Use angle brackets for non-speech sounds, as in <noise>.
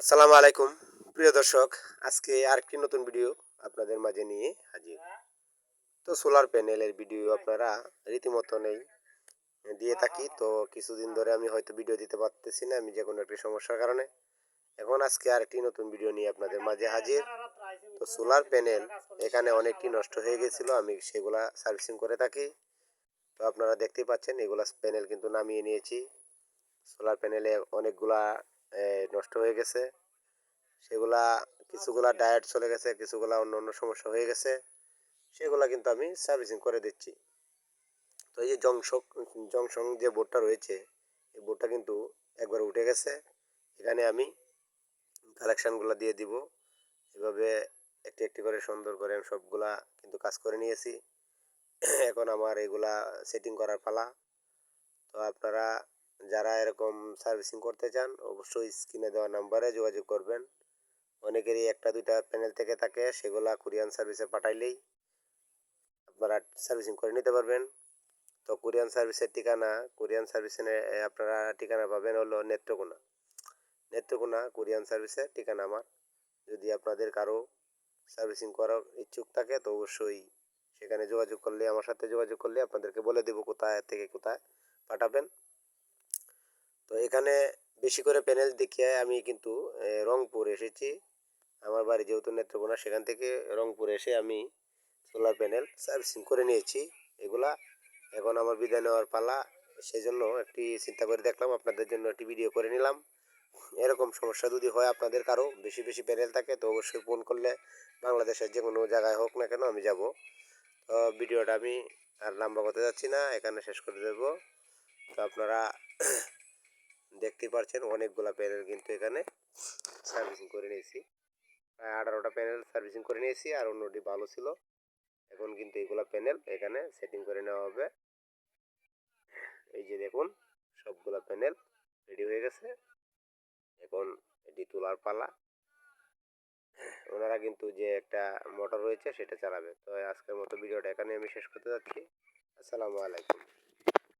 আসসালামু আলাইকুম, প্রিয় দর্শক। আজকে আরেকটি নতুন ভিডিও আপনাদের মাঝে নিয়ে হাজির। তো সোলার প্যানেলের ভিডিও আপনারা রীতিমতো নেই দিয়ে থাকি। তো কিছুদিন ধরে আমি হয়তো ভিডিও দিতে পারতেছি না, আমি যে কোনো একটি সমস্যার কারণে। এখন আজকে আরেকটি নতুন ভিডিও নিয়ে আপনাদের মাঝে হাজির। তো সোলার প্যানেল এখানে অনেকটি নষ্ট হয়ে গেছিল, আমি সেগুলা সার্ভিসিং করে থাকি। তো আপনারা দেখতেই পাচ্ছেন, এগুলা প্যানেল কিন্তু নামিয়ে নিয়েছি। সোলার প্যানেলে অনেকগুলা নষ্ট হয়ে গেছে। সেগুলা কিছুগুলা ডায়েট চলে গেছে, কিছুগুলা অন্য অন্য সমস্যা হয়ে গেছে। সেগুলা কিন্তু আমি সার্ভিসিং করে দিচ্ছি। তো এই যে জংশক জংশন যে বোর্ডটা রয়েছে, এই বোর্ডটা কিন্তু একবার উঠে গেছে। এখানে আমি কালেকশানগুলো দিয়ে দিব। এভাবে একটি একটি করে সুন্দর করে আমি সবগুলা কিন্তু কাজ করে নিয়েছি। <clears throat> এখন আমার এগুলা সেটিং করার পালা। তো আপনারা যারা এরকম সার্ভিসিং করতে চান, অবশ্যই স্ক্রিনে দেওয়া নাম্বারে যোগাযোগ করবেন। অনেকেরই একটা, দুইটা প্যানেল থেকে থাকে, সেগুলা কোরিয়ান সার্ভিসে পাঠাইলেই আপনারা সার্ভিসিং করে নিতে পারবেন। তো কোরিয়ান সার্ভিসের ঠিকানা কোরিয়ান সার্ভিসে আপনারা ঠিকানা পাবেন হলো নেত্রকোনা। নেত্রকোনা কোরিয়ান সার্ভিসের ঠিকানা আমার। যদি আপনাদের কারও সার্ভিসিং করার ইচ্ছুক থাকে, তো অবশ্যই সেখানে যোগাযোগ করলে, আমার সাথে যোগাযোগ করলে আপনাদেরকে বলে দেবো কোথায় থেকে কোথায় পাঠাবেন। তো এখানে বেশি করে প্যানেল দেখিয়ে আমি কিন্তু রংপুর এসেছি। আমার বাড়ি যেহেতু নেত্রকোনা, সেখান থেকে রংপুর এসে আমি সোলার প্যানেল সার্ভিসিং করে নিয়েছি। এগুলা এখন আমার বিদায় নেওয়ার পালা। সেই জন্য একটি চিন্তা করে দেখলাম, আপনাদের জন্য একটি ভিডিও করে নিলাম। এরকম সমস্যা যদি হয় আপনাদের কারও, বেশি বেশি প্যানেল থাকে, তো অবশ্যই ফোন করলে বাংলাদেশের যে কোনো জায়গায় হোক না কেন আমি যাব। তো ভিডিওটা আমি আর লম্বা করতে যাচ্ছি না, এখানে শেষ করে দেব। তো আপনারা দেখতেই পারছেন, অনেকগুলা প্যানেল কিন্তু এখানে সার্ভিসিং করে নিয়েছি। প্রায় আঠারোটা প্যানেল সার্ভিসিং করে নিয়েছি আর অন্যটি ভালো ছিল। এখন কিন্তু এগুলা প্যানেল এখানে সেটিং করে নেওয়া হবে। এই যে দেখুন, সবগুলা প্যানেল রেডি হয়ে গেছে। এখন এটি তোলার পালা। ওনারা কিন্তু যে একটা মোটর রয়েছে সেটা চালাবে। তো আজকের মতো ভিডিওটা এখানে আমি শেষ করতে যাচ্ছি। আসসালামু আলাইকুম।